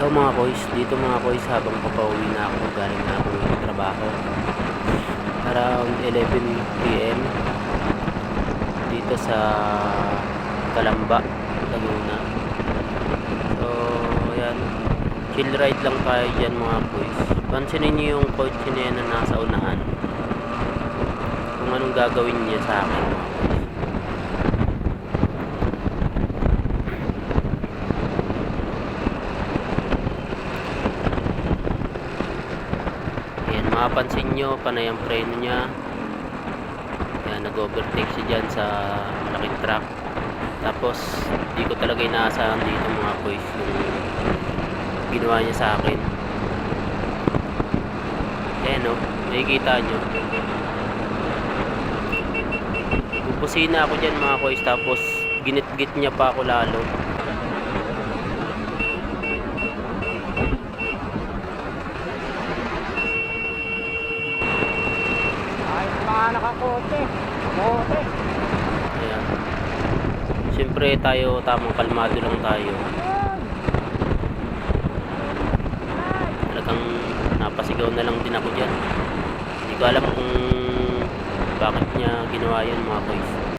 Hello mga koys, dito mga koys habang papauwi na ako galing na ako ng trabaho. Around 11pm dito sa Kalamba, Laguna. So, ayan. Chill ride lang tayo dyan mga koys. Pansinin niyo yung na yan na nasa unahan. Kung anong gagawin niya sa akin Ayan, mapapansin nyo, panay ang preno niya. Ayan, nag-overtake siya dyan sa malaking truck. Tapos, di ko talaga inaasahan dito mga boys yung ginawa niya sa akin. Ayan o, nakikita nyo. Pupusina ako dyan mga boys, tapos ginit-git niya pa ako lalo. Kahit mga nakakote, kote. Ayan. Siyempre tayo tamang kalmado lang tayo. Talagang napasigaw na lang din ako dyan. Hindi ko alam kung bakit niya ginawa yun mga boys.